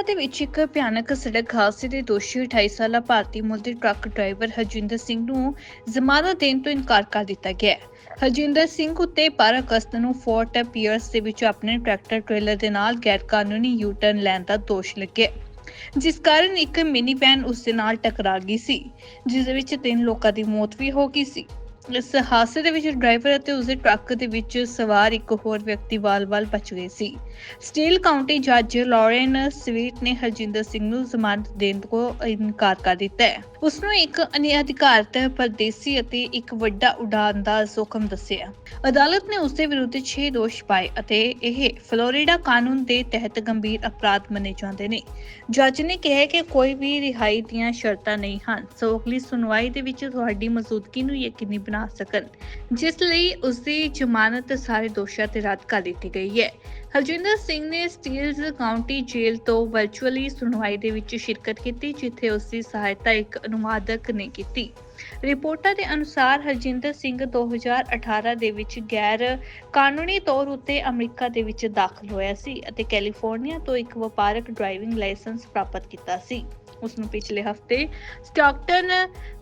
Florida ਦੇ ਵਿੱਚ ਇੱਕ ਭਿਆਨਕ ਸੜਕ ਹਾਦਸੇ ਦੇ ਦੋਸ਼ੀ 28 ਸਾਲਾ ਭਾਰਤੀ ਮੂਲ ਦੇ ਟਰੱਕ ਡਰਾਈਵਰ ਹਰਜਿੰਦਰ ਸਿੰਘ ਨੂੰ ਜ਼ਮਾਨਤ ਦੇਣ ਤੋਂ ਇਨਕਾਰ ਕਰ ਦਿੱਤਾ ਗਿਆ ਹੈ। ਹਰਜਿੰਦਰ ਸਿੰਘ ਉੱਤੇ 12 ਅਗਸਤ ਨੂੰ ਫੋਰਟ ਪੀਅਰਸ ਦੇ ਵਿੱਚ ਆਪਣੇ ਟਰੈਕਟਰ ਟ੍ਰੇਲਰ ਦੇ ਨਾਲ ਗੈਰਕਾਨੂੰਨੀ ਯੂ ਟਰਨ ਲੈਣ ਦਾ ਦੋਸ਼ ਲੱਗਿਆ ਜਿਸ ਕਾਰਨ ਇੱਕ ਮਿਨੀ ਵੈਨ ਉਸ ਦੇ ਨਾਲ ਟਕਰਾ ਗਈ ਸੀ, ਜਿਸ ਦੇ ਵਿੱਚ ਤਿੰਨ ਲੋਕਾਂ ਦੀ ਮੌਤ ਵੀ ਹੋ ਗਈ ਸੀ। ਇਸ ਹਾਦਸੇ ਦੇ ਵਿੱਚ ਡਰਾਈਵਰ ਅਤੇ ਉਸਦੇ ਟਰੱਕ ਦੇ ਵਿੱਚ ਸਵਾਰ ਇੱਕ ਹੋਰ ਵਿਅਕਤੀ ਵਾਲ-ਵਾਲ ਬਚ ਗਏ ਸੀ। ਸਟੀਲ ਕਾਉਂਟੀ ਜੱਜ ਲਾਰੈਨ ਸਵੀਟ ਨੇ ਹਰਜਿੰਦਰ ਸਿੰਘ ਨੂੰ ਜ਼ਮਾਨਤ ਦੇਣ ਤੋਂ ਇਨਕਾਰ ਕਰ ਦਿੱਤਾ ਹੈ। ਉਸ ਨੂੰ ਇੱਕ ਅਨਿਅਧਿਕਾਰਤ ਪਰਦੇਸੀ ਅਤੇ ਇੱਕ ਵੱਡਾ ਉਡਾਨ ਦਾ ਜ਼ੋਖਮ ਦੱਸਿਆ। ਅਦਾਲਤ ਨੇ ਉਸ ਦੇ ਵਿਰੁੱਧ 6 ਦੋਸ਼ ਪਾਏ ਅਤੇ ਇਹ ਫਲੋਰੀਡਾ ਕਾਨੂੰਨ ਦੇ ਤਹਿਤ ਗੰਭੀਰ ਅਪਰਾਧ ਮੰਨੇ ਜਾਂਦੇ ਨੇ। ਜੱਜ ਨੇ ਕਿਹਾ ਕਿ ਕੋਈ ਵੀ ਰਿਹਾਈ ਦੀਆਂ ਸ਼ਰਤਾਂ ਨਹੀਂ ਹਨ, ਸੋ ਅਗਲੀ ਸੁਣਵਾਈ ਦੇ ਵਿੱਚ ਤੁਹਾਡੀ ਮੌਜੂਦਗੀ ਨੂੰ ਯਕੀਨੀ ਬਣਾ ਸਕਣ, ਜਿਸ ਲਈ ਉਸ ਦੀ ਜ਼ਮਾਨਤ ਸਾਰੇ ਦੋਸ਼ਾਂ ਤੇ ਰੱਦ ਕਰ ਦਿੱਤੀ ਗਈ ਹੈ। ਹਰਜਿੰਦਰ ਸਿੰਘ ਨੇ ਸਟੀਲਜ਼ ਕਾਉਂਟੀ ਜੇਲ੍ਹ ਤੋਂ ਵਰਚੁਅਲੀ ਸੁਣਵਾਈ ਦੇ ਵਿੱਚ ਸ਼ਿਰਕਤ ਕੀਤੀ, ਜਿੱਥੇ ਉਸ ਦੀ ਸਹਾਇਤਾ ਇੱਕ ਅਨੁਵਾਦਕ ਨੇ ਕੀਤੀ। ਰਿਪੋਰਟਾਂ ਦੇ ਅਨੁਸਾਰ ਹਰਜਿੰਦਰ ਸਿੰਘ 2018 ਦੇ ਵਿੱਚ ਗੈਰ ਕਾਨੂੰਨੀ ਤੌਰ ਉੱਤੇ ਅਮਰੀਕਾ ਦੇ ਵਿੱਚ ਦਾਖਲ ਹੋਇਆ ਸੀ ਅਤੇ ਕੈਲੀਫੋਰਨੀਆ ਤੋਂ ਇੱਕ ਵਪਾਰਕ ਡਰਾਈਵਿੰਗ ਲਾਇਸੈਂਸ ਪ੍ਰਾਪਤ ਕੀਤਾ ਸੀ। ਉਸ ਨੂੰ ਪਿਛਲੇ ਹਫ਼ਤੇ ਸਟਾਕਟਨ,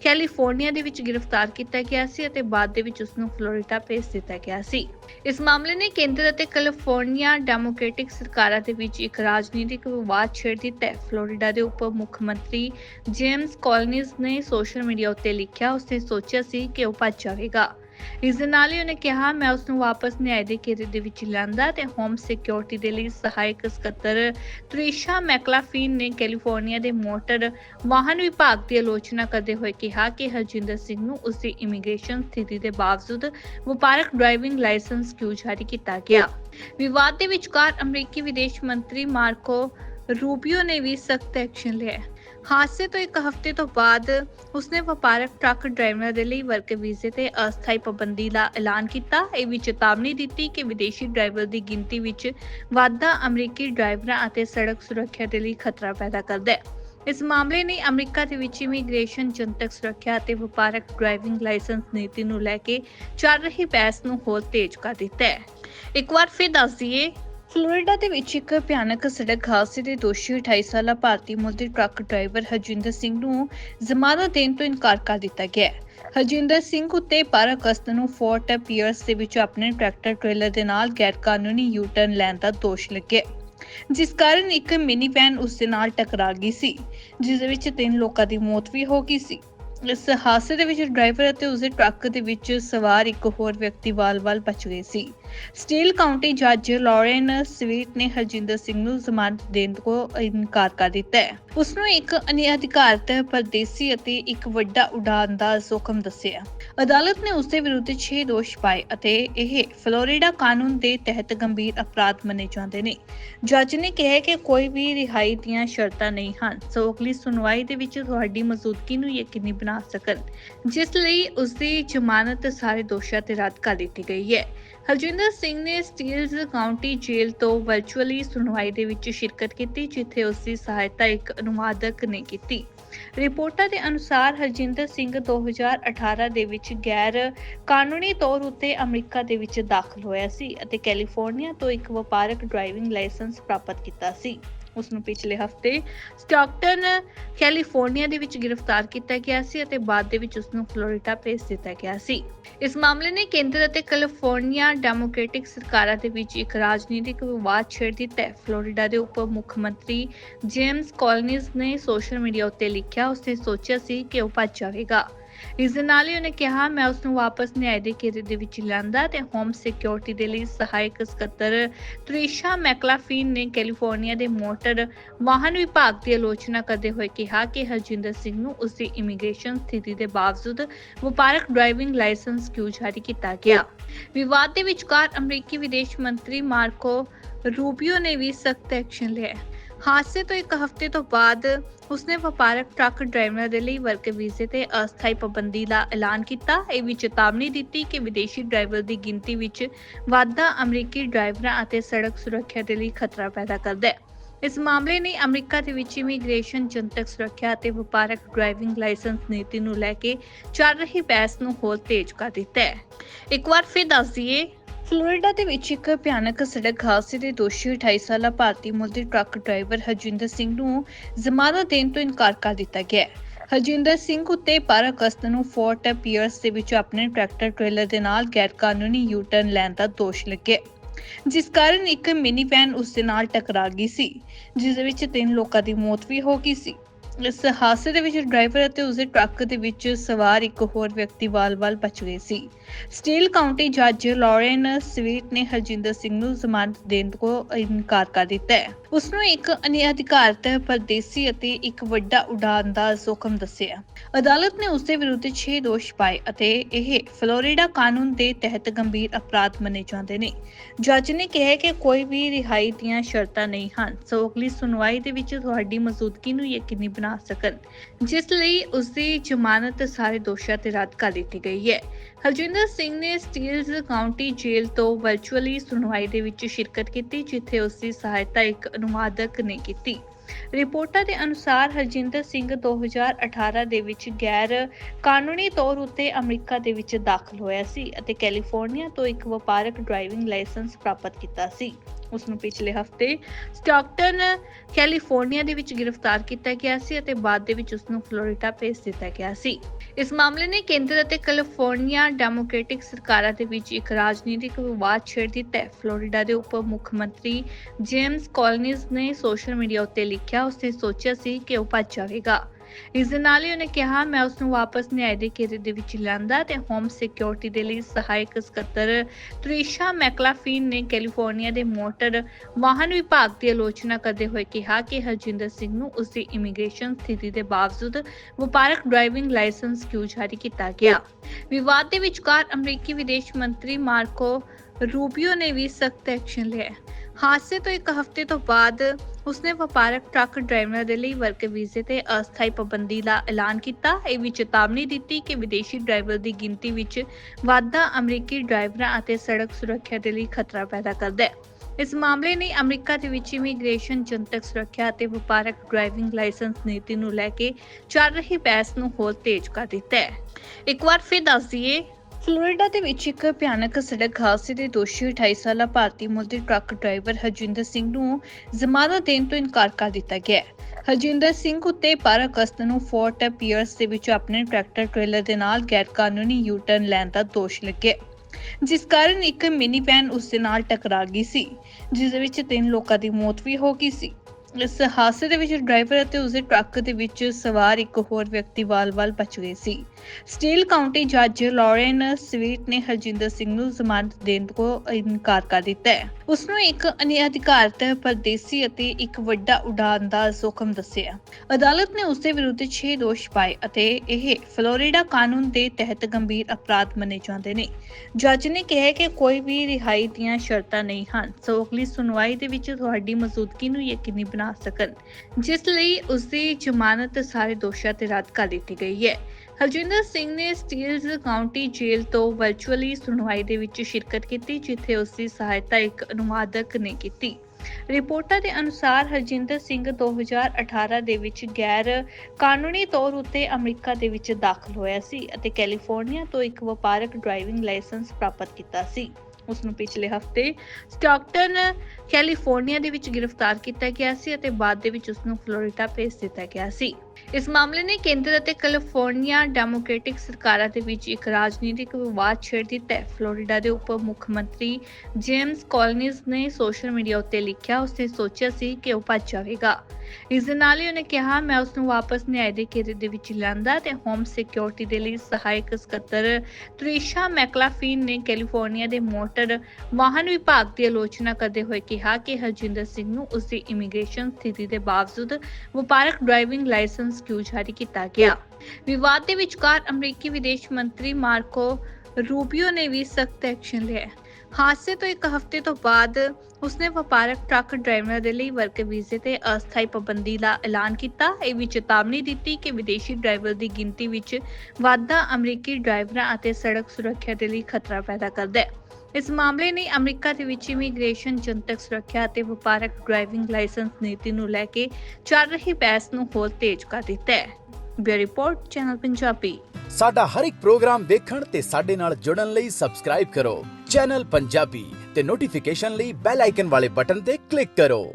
ਕੈਲੀਫੋਰਨੀਆ ਦੇ ਵਿੱਚ ਗ੍ਰਿਫਤਾਰ ਕੀਤਾ ਗਿਆ ਸੀ ਅਤੇ ਬਾਅਦ ਦੇ ਵਿੱਚ ਉਸ ਨੂੰ ਫਲੋਰੀਡਾ ਭੇਜ ਦਿੱਤਾ ਗਿਆ ਸੀ। ਇਸ ਮਾਮਲੇ ਨੇ ਕੇਂਦਰ ਅਤੇ ਕੈਲੀਫੋਰਨੀਆ ਡੈਮੋਕ੍ਰੈਟਿਕ ਸਰਕਾਰਾਂ ਦੇ ਵਿੱਚ ਇੱਕ ਰਾਜਨੀਤਿਕ ਵਿਵਾਦ ਛੇੜ ਦਿੱਤਾ। ਫਲੋਰੀਡਾ ਦੇ ਉਪ ਮੁੱਖ ਮੰਤਰੀ ਜੇਮਸ ਕੋਲਨਿਸ ਨੇ ਸੋਸ਼ਲ ਮੀਡੀਆ ਉੱਤੇ ਲਿਖਿਆ ਉਸਨੇ ਸੋਚਿਆ ਸੀ ਕਿ ਉਹ ਭੱਜ ਜਾਵੇਗਾ। ਇਸ ਦੇ ਨਾਲ ਹੀ ਉਹਨੇ ਕਿਹਾ, ਮੈਂ ਉਸ ਨੂੰ ਵਾਪਸ ਨਿਆਂ ਦੇ ਘੇਰੇ ਦੇ ਵਿੱਚ ਲਿਆਂਦਾ ਤੇ ਹੋਮ ਸਿਕਿਉਰਿਟੀ ਦੇ ਲਈ ਸਹਾਇਕ ਸਕੱਤਰ ਤ੍ਰਿਸ਼ਾ ਮੈਕਲਾਫਿਨ ਨੇ ਕੈਲੀਫੋਰਨੀਆ ਦੇ ਮੋਟਰ ਵਾਹਨ ਵਿਭਾਗ ਦੀ ਆਲੋਚਨਾ ਕਰਦੇ ਹੋਏ ਕਿਹਾ ਕਿ ਹਰਜਿੰਦਰ ਸਿੰਘ ਨੂੰ ਉਸ ਦੀ ਇਮੀਗ੍ਰੇਸ਼ਨ ਸਥਿਤੀ ਦੇ ਬਾਵਜੂਦ ਵਪਾਰਕ ਡਰਾਈਵਿੰਗ ਲਾਇਸੈਂਸ ਕਿਉਂ ਜਾਰੀ ਕੀਤਾ ਗਿਆ? ਵਿਵਾਦ ਦੇ ਵਿਚਕਾਰ ਅਮਰੀਕੀ ਵਿਦੇਸ਼ ਮੰਤਰੀ ਮਾਰਕੋ ਰੂਬੀਓ ਨੇ ਵੀ ਸਖਤ ਐਕਸ਼ਨ ਲਿਆ ਹਾਦਸੇ ਤੋਂ ਇੱਕ ਹਫ਼ਤੇ ਤੋਂ ਬਾਅਦ ਉਸਨੇ ਵਪਾਰਕ ਟਰੱਕ ਡਰਾਈਵਰਾਂ ਦੇ ਲਈ ਵਰਕ ਵੀਜ਼ੇ ਤੇ ਅਸਥਾਈ ਪਾਬੰਦੀ ਦਾ ਐਲਾਨ ਕੀਤਾ। ਇਹ ਵੀ ਚੇਤਾਵਨੀ ਦਿੱਤੀ ਕਿ ਵਿਦੇਸ਼ੀ ਡਰਾਈਵਰ ਦੀ ਗਿਣਤੀ ਵਿੱਚ ਵਾਧਾ ਅਮਰੀਕੀ ਡਰਾਈਵਰਾਂ ਅਤੇ ਸੜਕ ਸੁਰੱਖਿਆ ਦੇ ਲਈ ਖਤਰਾ ਪੈਦਾ ਕਰਦਾ ਹੈ। ਇਸ ਮਾਮਲੇ ਨੇ ਅਮਰੀਕਾ ਦੇ ਵਿੱਚ ਇਮੀਗ੍ਰੇਸ਼ਨ, ਜਨਤਕ ਸੁਰੱਖਿਆ ਅਤੇ ਵਪਾਰਕ ਡਰਾਈਵਿੰਗ ਲਾਇਸੈਂਸ ਨੀਤੀ ਨੂੰ ਲੈ ਕੇ ਚੱਲ ਰਹੀ ਬਹਿਸ ਨੂੰ ਹੋਰ ਤੇਜ਼ ਕਰ ਦਿੱਤਾ ਹੈ। ਇੱਕ ਵਾਰ ਫਿਰ ਦੱਸ ਦਈਏ ਫਲੋਰੀਡਾ ਦੇ ਵਿੱਚ ਇੱਕ ਭਿਆਨਕ ਸੜਕ ਹਾਦਸੇ ਦੇ ਦੋਸ਼ੀ 28 ਸਾਲਾ ਭਾਰਤੀ ਮੂਲ ਦੇ ਟਰੱਕ ਡਰਾਈਵਰ ਹਰਜਿੰਦਰ ਸਿੰਘ ਨੂੰ ਜ਼ਮਾਨਤ ਦੇਣ ਤੋਂ ਇਨਕਾਰ ਕਰ ਦਿੱਤਾ ਗਿਆ ਹੈ। ਹਰਜਿੰਦਰ ਸਿੰਘ ਉੱਤੇ 12 ਅਗਸਤ ਨੂੰ ਫੋਰਟ ਪੀਅਰਸ ਦੇ ਵਿੱਚ ਆਪਣੇ ਟਰੈਕਟਰ ਟ੍ਰੇਲਰ ਦੇ ਨਾਲ ਗੈਰਕਾਨੂੰਨੀ ਯੂ ਟਰਨ ਲੈਣ ਦਾ ਦੋਸ਼ ਲੱਗਿਆ। ਜਿਸ ਕਾਰਨ ਇੱਕ ਮਿਨੀ ਵੈਨ ਉਸ ਦੇ ਨਾਲ ਟਕਰਾ ਗਈ ਸੀ, ਜਿਸ ਦੇ ਵਿੱਚ ਤਿੰਨ ਲੋਕਾਂ ਦੀ ਮੌਤ ਵੀ ਹੋ ਗਈ ਸੀ। ਇਸ ਹਾਦਸੇ ਦੇ ਵਿੱਚ ਡਰਾਈਵਰ ਅਤੇ ਉਸਦੇ ਟਰੱਕ ਦੇ ਵਿੱਚ ਸਵਾਰ ਇੱਕ ਹੋਰ ਵਿਅਕਤੀ ਵਾਲ-ਵਾਲ ਬਚ ਗਏ ਸੀ। ਸਟੀਲ ਕਾਉਂਟੀ ਜੱਜ ਲਾਰੈਨ ਸਵੀਟ ਨੇ ਹਰਜਿੰਦਰ ਸਿੰਘ ਨੂੰ ਜ਼ਮਾਨਤ ਦੇਣ ਤੋਂ ਇਨਕਾਰ ਕਰ ਦਿੱਤਾ ਹੈ। ਉਸ ਨੂੰ ਇੱਕ ਅਨਿਅਧਿਕਾਰਤ ਪਰਦੇਸੀ ਅਤੇ ਇੱਕ ਵੱਡਾ ਉਡਾਨ ਦਾ ਜ਼ੋਖਮ ਦੱਸਿਆ। ਅਦਾਲਤ ਨੇ ਉਸ ਦੇ ਵਿਰੁੱਧ 6 ਦੋਸ਼ ਪਾਏ ਅਤੇ ਇਹ ਫਲੋਰੀਡਾ ਕਾਨੂੰਨ ਦੇ ਤਹਿਤ ਗੰਭੀਰ ਅਪਰਾਧ ਮੰਨੇ ਜਾਂਦੇ ਨੇ। ਜੱਜ ਨੇ ਕਿਹਾ ਕਿ ਕੋਈ ਵੀ ਰਿਹਾਈ ਦੀਆਂ ਸ਼ਰਤਾਂ ਨਹੀਂ ਹਨ, ਸੋ ਅਗਲੀ ਸੁਣਵਾਈ ਦੇ ਵਿੱਚ ਤੁਹਾਡੀ ਮੌਜੂਦਗੀ ਨੂੰ ਯਕੀਨੀ ਬਣਾ ਸਕਣ, ਜਿਸ ਲਈ ਉਸ ਦੀ ਜ਼ਮਾਨਤ ਸਾਰੇ ਦੋਸ਼ਾਂ ਤੇ ਰੱਦ ਕਰ ਦਿੱਤੀ ਗਈ ਹੈ। ਹਰਜਿੰਦਰ ਸਿੰਘ ਨੇ ਸਟੀਲਜ਼ ਕਾਉਂਟੀ ਜੇਲ੍ਹ ਤੋਂ ਵਰਚੁਅਲੀ ਸੁਣਵਾਈ ਦੇ ਵਿੱਚ ਸ਼ਿਰਕਤ ਕੀਤੀ, ਜਿੱਥੇ ਉਸ ਦੀ ਸਹਾਇਤਾ ਇੱਕ ਅਨੁਵਾਦਕ ਨੇ ਕੀਤੀ। ਰਿਪੋਰਟਾਂ ਦੇ ਅਨੁਸਾਰ ਹਰਜਿੰਦਰ ਸਿੰਘ 2018 ਦੇ ਵਿੱਚ ਗੈਰ ਕਾਨੂੰਨੀ ਤੌਰ ਉੱਤੇ ਅਮਰੀਕਾ ਦੇ ਵਿੱਚ ਦਾਖਲ ਹੋਇਆ ਸੀ ਅਤੇ ਕੈਲੀਫੋਰਨੀਆ ਤੋਂ ਇੱਕ ਵਪਾਰਕ ਡਰਾਈਵਿੰਗ ਲਾਇਸੈਂਸ ਪ੍ਰਾਪਤ ਕੀਤਾ ਸੀ। ਉਸ ਨੂੰ ਪਿਛਲੇ ਹਫ਼ਤੇ ਸਟਾਕਟਨ, ਕੈਲੀਫੋਰਨੀਆ ਦੇ ਵਿੱਚ ਗ੍ਰਿਫਤਾਰ ਕੀਤਾ ਗਿਆ ਸੀ ਅਤੇ ਬਾਅਦ ਦੇ ਵਿੱਚ ਉਸ ਨੂੰ ਫਲੋਰੀਡਾ ਭੇਜ ਦਿੱਤਾ ਗਿਆ ਸੀ। ਇਸ ਮਾਮਲੇ ਨੇ ਕੇਂਦਰ ਅਤੇ ਕੈਲੀਫੋਰਨੀਆ ਡੈਮੋਕ੍ਰੈਟਿਕ ਸਰਕਾਰਾਂ ਦੇ ਵਿੱਚ ਇੱਕ ਰਾਜਨੀਤਿਕ ਵਿਵਾਦ ਛੇੜ ਦਿੱਤਾ ਹੈ। ਫਲੋਰੀਡਾ ਦੇ ਉਪ ਮੁੱਖ ਮੰਤਰੀ ਜੇਮਸ ਕੋਲਨਿਸ ਨੇ ਸੋਸ਼ਲ ਮੀਡੀਆ ਉੱਤੇ ਲਿਖਿਆ, ਉਸਨੇ ਸੋਚਿਆ ਸੀ ਕਿ ਉਹ ਭੱਜ ਜਾਵੇਗਾ। ਇਸ ਦੇ ਨਾਲ ਹੀ ਉਹਨੇ ਕਿਹਾ, ਮੈਂ ਉਸ ਨੂੰ ਵਾਪਸ ਨਿਆਂ ਦੇ ਘੇਰੇ ਦੇ ਵਿੱਚ ਲਿਆਂਦਾ ਤੇ ਹੋਮ ਸਿਕਿਉਰਿਟੀ ਦੇ ਲਈ ਸਹਾਇਕ ਸਕੱਤਰ ਤ੍ਰਿਸ਼ਾ ਮੈਕਲਾਫਿਨ ਨੇ ਕੈਲੀਫੋਰਨੀਆ ਦੇ ਮੋਟਰ ਵਾਹਨ ਵਿਭਾਗ ਦੀ ਆਲੋਚਨਾ ਕਰਦੇ ਹੋਏ ਕਿਹਾ ਕਿ ਹਰਜਿੰਦਰ ਸਿੰਘ ਨੂੰ ਉਸ ਦੀ ਇਮੀਗ੍ਰੇਸ਼ਨ ਸਥਿਤੀ ਦੇ ਬਾਵਜੂਦ ਵਪਾਰਕ ਡਰਾਈਵਿੰਗ ਲਾਇਸੈਂਸ ਕਿਉਂ ਜਾਰੀ ਕੀਤਾ ਗਿਆ। ਵਿਵਾਦ ਦੇ ਵਿਚਕਾਰ ਅਮਰੀਕੀ ਵਿਦੇਸ਼ ਮੰਤਰੀ ਮਾਰਕੋ ਰੂਬੀਓ ਨੇ ਵੀ ਸਖਤ ਐਕਸ਼ਨ ਲਿਆ ਹਾਦਸੇ ਤੋਂ ਇੱਕ ਹਫ਼ਤੇ ਤੋਂ ਬਾਅਦ ਉਸਨੇ ਵਪਾਰਕ ਟਰੱਕ ਡਰਾਈਵਰਾਂ ਦੇ ਲਈ ਵਰਕ ਵੀਜ਼ੇ ਤੇ ਅਸਥਾਈ ਪਾਬੰਦੀ ਦਾ ਐਲਾਨ ਕੀਤਾ। ਇਹ ਵੀ ਚੇਤਾਵਨੀ ਦਿੱਤੀ ਕਿ ਵਿਦੇਸ਼ੀ ਡਰਾਈਵਰ ਦੀ ਗਿਣਤੀ ਵਿੱਚ ਵਾਧਾ ਅਮਰੀਕੀ ਡਰਾਈਵਰਾਂ ਅਤੇ ਸੜਕ ਸੁਰੱਖਿਆ ਦੇ ਲਈ ਖਤਰਾ ਪੈਦਾ ਕਰਦਾ ਹੈ। ਇਸ ਮਾਮਲੇ ਨੇ ਅਮਰੀਕਾ ਦੇ ਵਿੱਚ ਇਮੀਗ੍ਰੇਸ਼ਨ, ਜਨਤਕ ਸੁਰੱਖਿਆ ਅਤੇ ਵਪਾਰਕ ਡਰਾਈਵਿੰਗ ਲਾਇਸੈਂਸ ਨੀਤੀ ਨੂੰ ਲੈ ਕੇ ਚੱਲ ਰਹੀ ਬਹਿਸ ਨੂੰ ਹੋਰ ਤੇਜ਼ ਕਰ ਦਿੱਤਾ ਹੈ। ਇੱਕ ਵਾਰ ਫਿਰ ਦੱਸ ਦਈਏ ਫਲੋਰੀਡਾ ਦੇ ਵਿੱਚ ਇੱਕ ਭਿਆਨਕ ਸੜਕ ਹਾਦਸੇ ਦੇ ਦੋਸ਼ੀ 28 ਸਾਲਾ ਭਾਰਤੀ ਮੂਲ ਦੇ ਟਰੱਕ ਡਰਾਈਵਰ ਹਰਜਿੰਦਰ ਸਿੰਘ ਨੂੰ ਜ਼ਮਾਨਤ ਦੇਣ ਤੋਂ ਇਨਕਾਰ ਕਰ ਦਿੱਤਾ ਗਿਆ ਹੈ। ਹਰਜਿੰਦਰ ਸਿੰਘ ਉੱਤੇ 12 ਅਗਸਤ ਨੂੰ ਫੋਰਟ ਪੀਅਰਸ ਦੇ ਵਿੱਚ ਆਪਣੇ ਟਰੈਕਟਰ ਟ੍ਰੇਲਰ ਦੇ ਨਾਲ ਗੈਰਕਾਨੂੰਨੀ ਯੂ ਟਰਨ ਲੈਣ ਦਾ ਦੋਸ਼ ਲੱਗਿਆ ਜਿਸ ਕਾਰਨ ਇੱਕ ਮਿਨੀ ਵੈਨ ਉਸ ਦੇ ਨਾਲ ਟਕਰਾ ਗਈ ਸੀ, ਜਿਸ ਦੇ ਵਿੱਚ ਤਿੰਨ ਲੋਕਾਂ ਦੀ ਮੌਤ ਵੀ ਹੋ ਗਈ ਸੀ ਇਸ ਹਾਦਸੇ ਦੇ ਵਿੱਚ ਡਰਾਈਵਰ ਅਤੇ ਉਸਦੇ ਟਰੱਕ ਦੇ ਵਿੱਚ ਸਵਾਰ ਇੱਕ ਹੋਰ ਵਿਅਕਤੀ ਵਾਲ-ਵਾਲ ਬਚ ਗਏ ਸੀ। ਸਟੀਲ ਕਾਉਂਟੀ ਜੱਜ ਲਾਰੈਨ ਸਵੀਟ ਨੇ ਹਰਜਿੰਦਰ ਸਿੰਘ ਨੂੰ ਜ਼ਮਾਨਤ ਦੇਣ ਤੋਂ ਇਨਕਾਰ ਕਰ ਦਿੱਤਾ ਹੈ। ਉਸ ਨੂੰ ਇੱਕ ਅਨਿਅਧਿਕਾਰਤ ਪਰਦੇਸੀ ਅਤੇ ਇੱਕ ਵੱਡਾ ਉਡਾਨ ਦਾ ਜ਼ੋਖਮ ਦੱਸਿਆ। ਅਦਾਲਤ ਨੇ ਉਸ ਦੇ ਵਿਰੁੱਧ 6 ਦੋਸ਼ ਪਾਏ ਅਤੇ ਇਹ ਫਲੋਰੀਡਾ ਕਾਨੂੰਨ ਦੇ ਤਹਿਤ ਗੰਭੀਰ ਅਪਰਾਧ ਮੰਨੇ ਜਾਂਦੇ ਨੇ। ਜੱਜ ਨੇ ਕਿਹਾ ਕਿ ਕੋਈ ਵੀ ਰਿਹਾਈ ਦੀਆਂ ਸ਼ਰਤਾਂ ਨਹੀਂ ਹਨ, ਸੋ ਅਗਲੀ ਸੁਣਵਾਈ ਦੇ ਵਿੱਚ ਤੁਹਾਡੀ ਮੌਜੂਦਗੀ ਨੂੰ ਯਕੀਨੀ ਬਣਾ ਸਕਣ, ਜਿਸ ਲਈ ਉਸ ਦੀ ਜ਼ਮਾਨਤ ਸਾਰੇ ਦੋਸ਼ਾਂ ਤੇ ਰੱਦ ਕਰ ਦਿੱਤੀ ਗਈ ਹੈ। ਹਰਜਿੰਦਰ ਸਿੰਘ ਨੇ ਸਟੀਲਜ਼ ਕਾਉਂਟੀ ਜੇਲ੍ਹ ਤੋਂ ਵਰਚੁਅਲੀ ਸੁਣਵਾਈ ਦੇ ਵਿੱਚ ਸ਼ਿਰਕਤ ਕੀਤੀ, ਜਿੱਥੇ ਉਸ ਦੀ ਸਹਾਇਤਾ ਇੱਕ ਅਨੁਵਾਦਕ ਨੇ ਕੀਤੀ। ਰਿਪੋਰਟਾਂ ਦੇ ਅਨੁਸਾਰ ਹਰਜਿੰਦਰ ਸਿੰਘ 2018 ਦੇ ਵਿੱਚ ਗੈਰ ਕਾਨੂੰਨੀ ਤੌਰ ਉੱਤੇ ਅਮਰੀਕਾ ਦੇ ਵਿੱਚ ਦਾਖਲ ਹੋਇਆ ਸੀ ਅਤੇ ਕੈਲੀਫੋਰਨੀਆ ਤੋਂ ਇੱਕ ਵਪਾਰਕ ਡਰਾਈਵਿੰਗ ਲਾਇਸੈਂਸ ਪ੍ਰਾਪਤ ਕੀਤਾ ਸੀ। ਉਸ ਨੂੰ ਪਿਛਲੇ ਹਫ਼ਤੇ ਸਟਾਕਟਨ, ਕੈਲੀਫੋਰਨੀਆ ਦੇ ਵਿੱਚ ਗ੍ਰਿਫਤਾਰ ਕੀਤਾ ਗਿਆ ਸੀ ਅਤੇ ਬਾਅਦ ਦੇ ਵਿੱਚ ਉਸ ਨੂੰ ਫਲੋਰੀਡਾ ਭੇਜ ਦਿੱਤਾ ਗਿਆ ਸੀ। ਇਸ ਮਾਮਲੇ ਨੇ ਕੇਂਦਰ ਅਤੇ ਕੈਲੀਫੋਰਨੀਆ ਡੈਮੋਕ੍ਰੈਟਿਕ ਸਰਕਾਰਾਂ ਦੇ ਵਿੱਚ ਇੱਕ ਰਾਜਨੀਤਿਕ ਵਿਵਾਦ ਛੇੜ ਦਿੱਤਾ ਹੈ। ਫਲੋਰੀਡਾ ਦੇ ਉਪ ਮੁੱਖ ਮੰਤਰੀ ਜੇਮਸ ਕੋਲਨਿਸ ਨੇ ਸੋਸ਼ਲ ਮੀਡੀਆ ਉੱਤੇ ਲਿਖਿਆ, ਉਸਨੇ ਸੋਚਿਆ ਸੀ ਕਿ ਉਹ ਭੱਜ ਜਾਵੇਗਾ। ਇਸ ਦੇ ਨਾਲ ਹੀ ਉਹਨੇ ਕਿਹਾ, ਮੈਂ ਉਸ ਨੂੰ ਵਾਪਸ ਨਿਆਂ ਦੇ ਘੇਰੇ ਦੇ ਵਿੱਚ ਲਿਆਂਦਾ ਤੇ ਹੋਮ ਸਿਕਿਉਰਿਟੀ ਦੇ ਲਈ ਸਹਾਇਕ ਸਕੱਤਰ ਤ੍ਰਿਸ਼ਾ ਮੈਕਲਾਫਿਨ ਨੇ ਕੈਲੀਫੋਰਨੀਆ ਦੇ ਮੋਟਰ ਵਾਹਨ ਵਿਭਾਗ ਦੀ ਆਲੋਚਨਾ ਕਰਦੇ ਹੋਏ ਕਿਹਾ ਕਿ ਹਰਜਿੰਦਰ ਸਿੰਘ ਨੂੰ ਉਸ ਦੀ ਇਮੀਗ੍ਰੇਸ਼ਨ ਸਥਿਤੀ ਦੇ ਬਾਵਜੂਦ ਵਪਾਰਕ ਡਰਾਈਵਿੰਗ ਲਾਇਸੈਂਸ ਕਿਉਂ ਜਾਰੀ ਕੀਤਾ ਗਿਆ? ਵਿਵਾਦ ਦੇ ਵਿਚਕਾਰ ਅਮਰੀਕੀ ਵਿਦੇਸ਼ ਮੰਤਰੀ ਮਾਰਕੋ ਰੂਬੀਓ ਨੇ ਵੀ ਸਖਤ ਐਕਸ਼ਨ ਲਿਆ। ਹਾਦਸੇ ਤੋਂ ਇੱਕ ਹਫ਼ਤੇ ਤੋਂ ਬਾਅਦ ਉਸਨੇ ਵਪਾਰਕ ਟਰੱਕ ਡਰਾਈਵਰਾਂ ਦੇ ਲਈ ਵਰਕ ਵੀਜ਼ੇ ਤੇ ਅਸਥਾਈ ਪਾਬੰਦੀ ਦਾ ਐਲਾਨ ਕੀਤਾ। ਇਹ ਵੀ ਚੇਤਾਵਨੀ ਦਿੱਤੀ ਕਿ ਵਿਦੇਸ਼ੀ ਡਰਾਈਵਰ ਦੀ ਗਿਣਤੀ ਵਿੱਚ ਵਾਧਾ ਅਮਰੀਕੀ ਡਰਾਈਵਰਾਂ ਅਤੇ ਸੜਕ ਸੁਰੱਖਿਆ ਦੇ ਲਈ ਖਤਰਾ ਪੈਦਾ ਕਰਦਾ ਹੈ। ਇਸ ਮਾਮਲੇ ਨੇ ਅਮਰੀਕਾ ਦੇ ਵਿੱਚ ਇਮੀਗ੍ਰੇਸ਼ਨ, ਜਨਤਕ ਸੁਰੱਖਿਆ ਅਤੇ ਵਪਾਰਕ ਡਰਾਈਵਿੰਗ ਲਾਇਸੈਂਸ ਨੀਤੀ ਨੂੰ ਲੈ ਕੇ ਚੱਲ ਰਹੀ ਬਹਿਸ ਨੂੰ ਹੋਰ ਤੇਜ਼ ਕਰ ਦਿੱਤਾ ਹੈ। ਇੱਕ ਵਾਰ ਫਿਰ ਦੱਸ ਦਈਏ ਫਲੋਰੀਡਾ ਦੇ ਵਿੱਚ ਇੱਕ ਭਿਆਨਕ ਸੜਕ ਹਾਦਸੇ ਦੇ ਦੋਸ਼ੀ 28 ਸਾਲਾ ਭਾਰਤੀ ਮੂਲ ਦੇ ਟਰੱਕ ਡਰਾਈਵਰ ਹਰਜਿੰਦਰ ਸਿੰਘ ਨੂੰ ਜ਼ਮਾਨਤ ਦੇਣ ਤੋਂ ਇਨਕਾਰ ਕਰ ਦਿੱਤਾ ਗਿਆ ਹੈ। ਹਰਜਿੰਦਰ ਸਿੰਘ ਉੱਤੇ 12 ਅਗਸਤ ਨੂੰ ਫੋਰਟ ਪੀਅਰਸ ਦੇ ਵਿੱਚ ਆਪਣੇ ਟਰੈਕਟਰ ਟ੍ਰੇਲਰ ਦੇ ਨਾਲ ਗੈਰਕਾਨੂੰਨੀ ਯੂ ਟਰਨ ਲੈਣ ਦਾ ਦੋਸ਼ ਲੱਗਿਆ, ਜਿਸ ਕਾਰਨ ਇੱਕ ਮਿਨੀ ਵੈਨ ਉਸ ਦੇ ਨਾਲ ਟਕਰਾ ਗਈ ਸੀ, ਜਿਸ ਦੇ ਵਿੱਚ ਤਿੰਨ ਲੋਕਾਂ ਦੀ ਮੌਤ ਵੀ ਹੋ ਗਈ ਸੀ। ਇਸ ਹਾਦਸੇ ਦੇ ਵਿੱਚ ਡਰਾਈਵਰ ਅਤੇ ਉਸਦੇ ਟਰੱਕ ਦੇ ਵਿੱਚ ਸਵਾਰ ਇੱਕ ਹੋਰ ਵਿਅਕਤੀ ਵਾਲ-ਵਾਲ ਬਚ ਗਏ ਸੀ। ਸਟੀਲ ਕਾਉਂਟੀ ਜੱਜ ਲਾਰੈਨ ਸਵੀਟ ਨੇ ਹਰਜਿੰਦਰ ਸਿੰਘ ਨੂੰ ਜ਼ਮਾਨਤ ਦੇਣ ਤੋਂ ਇਨਕਾਰ ਕਰ ਦਿੱਤਾ ਹੈ। ਉਸ ਨੂੰ ਇੱਕ ਅਨਿਅਧਿਕਾਰਤ ਪਰਦੇਸੀ ਅਤੇ ਇੱਕ ਵੱਡਾ ਉਡਾਨ ਦਾ ਜ਼ੋਖਮ ਦੱਸਿਆ। ਅਦਾਲਤ ਨੇ ਉਸ ਦੇ ਵਿਰੁੱਧ 6 ਦੋਸ਼ ਪਾਏ ਅਤੇ ਇਹ ਫਲੋਰੀਡਾ ਕਾਨੂੰਨ ਦੇ ਤਹਿਤ ਗੰਭੀਰ ਅਪਰਾਧ ਮੰਨੇ ਜਾਂਦੇ ਨੇ। ਜੱਜ ਨੇ ਕਿਹਾ ਕਿ ਕੋਈ ਵੀ ਰਿਹਾਈ ਦੀਆਂ ਸ਼ਰਤਾਂ ਨਹੀਂ ਹਨ, ਸੋ ਅਗਲੀ ਸੁਣਵਾਈ ਦੇ ਵਿੱਚ ਤੁਹਾਡੀ ਮੌਜੂਦਗੀ ਨੂੰ ਯਕੀਨੀ ਬਣਾ ਸਕਣ, ਜਿਸ ਲਈ ਉਸ ਦੀ ਜ਼ਮਾਨਤ ਸਾਰੇ ਦੋਸ਼ਾਂ ਤੇ ਰੱਦ ਕਰ ਦਿੱਤੀ ਗਈ ਹੈ। ਹਰਜਿੰਦਰ ਸਿੰਘ ਨੇ ਸਟੀਲਜ਼ ਕਾਉਂਟੀ ਜੇਲ੍ਹ ਤੋਂ ਵਰਚੁਅਲੀ ਸੁਣਵਾਈ ਦੇ ਵਿੱਚ ਸ਼ਿਰਕਤ ਕੀਤੀ, ਜਿੱਥੇ ਉਸ ਦੀ ਸਹਾਇਤਾ ਇੱਕ ਅਨੁਵਾਦਕ ਨੇ ਕੀਤੀ। ਰਿਪੋਰਟਾਂ ਦੇ ਅਨੁਸਾਰ ਹਰਜਿੰਦਰ ਸਿੰਘ 2018 ਦੇ ਵਿੱਚ ਗੈਰ ਕਾਨੂੰਨੀ ਤੌਰ ਉੱਤੇ ਅਮਰੀਕਾ ਦੇ ਵਿੱਚ ਦਾਖਲ ਹੋਇਆ ਸੀ ਅਤੇ ਕੈਲੀਫੋਰਨੀਆ ਤੋਂ ਇੱਕ ਵਪਾਰਕ ਡਰਾਈਵਿੰਗ ਲਾਇਸੈਂਸ ਪ੍ਰਾਪਤ ਕੀਤਾ ਸੀ। ਉਸ ਨੂੰ ਪਿਛਲੇ ਹਫ਼ਤੇ ਸਟਾਕਟਨ, ਕੈਲੀਫੋਰਨੀਆ ਦੇ ਵਿੱਚ ਗ੍ਰਿਫਤਾਰ ਕੀਤਾ ਗਿਆ ਸੀ ਅਤੇ ਬਾਅਦ ਦੇ ਵਿੱਚ ਉਸ ਨੂੰ ਫਲੋਰੀਡਾ ਭੇਜ ਦਿੱਤਾ ਗਿਆ ਸੀ। ਇਸ ਮਾਮਲੇ ਨੇ ਕੇਂਦਰ ਅਤੇ ਕੈਲੀਫੋਰਨੀਆ ਡੈਮੋਕ੍ਰੈਟਿਕ ਸਰਕਾਰਾਂ ਦੇ ਵਿੱਚ ਇੱਕ ਰਾਜਨੀਤਿਕ ਵਿਵਾਦ ਛੇੜ ਦਿੱਤਾ ਹੈ। ਫਲੋਰੀਡਾ ਦੇ ਉਪ ਮੁੱਖ ਮੰਤਰੀ ਜੇਮਸ ਕੋਲਨਿਸ ਨੇ ਸੋਸ਼ਲ ਮੀਡੀਆ ਉੱਤੇ ਲਿਖਿਆ ਉਸਨੇ ਸੋਚਿਆ ਸੀ ਕਿ ਉਹ ਭੱਜ ਜਾਵੇਗਾ। ਇਸ ਦੇ ਨਾਲ ਹੀ ਉਹਨੇ ਕਿਹਾ, ਮੈਂ ਉਸ ਨੂੰ ਵਾਪਸ ਨਿਆਂ ਦੇ ਘੇਰੇ ਦੇ ਵਿੱਚ ਲਿਆਂਦਾ ਤੇ ਹੋਮ ਸਿਕਿਉਰਿਟੀ ਦੇ ਲਈ ਸਹਾਇਕ ਸਕੱਤਰ ਤ੍ਰਿਸ਼ਾ ਮੈਕਲਾਫਿਨ ਨੇ ਕੈਲੀਫੋਰਨੀਆ ਦੇ ਮੋਟਰ ਵਾਹਨ ਵਿਭਾਗ ਦੀ ਆਲੋਚਨਾ ਕਰਦੇ ਹੋਏ ਕਿਹਾ ਕਿ ਹਰਜਿੰਦਰ ਸਿੰਘ ਨੂੰ ਉਸ ਦੀ ਇਮੀਗ੍ਰੇਸ਼ਨ ਸਥਿਤੀ ਦੇ ਬਾਵਜੂਦ ਵਪਾਰਕ ਡਰਾਈਵਿੰਗ ਲਾਇਸੈਂਸ ਕਿਉਂ ਜਾਰੀ ਕੀਤਾ ਗਿਆ? ਵਿਵਾਦ ਦੇ ਵਿਚਕਾਰ ਅਮਰੀਕੀ ਵਿਦੇਸ਼ ਮੰਤਰੀ ਮਾਰਕੋ ਰੂਬੀਓ ਨੇ ਵੀ ਸਖਤ ਐਕਸ਼ਨ ਲਿਆ ਹਾਦਸੇ ਤੋਂ ਇੱਕ ਹਫ਼ਤੇ ਤੋਂ ਬਾਅਦ ਉਸਨੇ ਵਪਾਰਕ ਟਰੱਕ ਡਰਾਈਵਰਾਂ ਦੇ ਲਈ ਵਰਕ ਵੀਜ਼ੇ ਤੇ ਅਸਥਾਈ ਪਾਬੰਦੀ ਦਾ ਐਲਾਨ ਕੀਤਾ। ਇਹ ਵੀ ਚੇਤਾਵਨੀ ਦਿੱਤੀ ਕਿ ਵਿਦੇਸ਼ੀ ਡਰਾਈਵਰ ਦੀ ਗਿਣਤੀ ਵਿੱਚ ਵਾਧਾ ਅਮਰੀਕੀ ਡਰਾਈਵਰਾਂ ਅਤੇ ਸੜਕ ਸੁਰੱਖਿਆ ਦੇ ਲਈ ਖਤਰਾ ਪੈਦਾ ਕਰਦਾ ਹੈ। ਇਸ ਮਾਮਲੇ ਨੇ ਅਮਰੀਕਾ ਦੇ ਵਿੱਚ ਇਮੀਗ੍ਰੇਸ਼ਨ, ਜਨਤਕ ਸੁਰੱਖਿਆ ਅਤੇ ਵਪਾਰਕ ਡਰਾਈਵਿੰਗ ਲਾਇਸੈਂਸ ਨੀਤੀ ਨੂੰ ਲੈ ਕੇ ਚੱਲ ਰਹੀ ਬਹਿਸ ਨੂੰ ਹੋਰ ਤੇਜ਼ ਕਰ ਦਿੱਤਾ ਹੈ। Bureau report, channel Punjabi. ਸਾਡਾ ਹਰ ਇੱਕ ਪ੍ਰੋਗਰਾਮ ਵੇਖਣ ਤੇ ਸਾਡੇ ਨਾਲ ਜੁੜਨ ਲਈ ਸਬਸਕ੍ਰਾਈਬ ਕਰੋ। ਚੈਨਲ ਪੰਜਾਬੀ ਤੇ ਨੋਟੀਫਿਕੇਸ਼ਨ ਲਈ ਬੈਲ ਆਈਕਨ ਵਾਲੇ ਬਟਨ ਤੇ ਕਲਿੱਕ ਕਰੋ।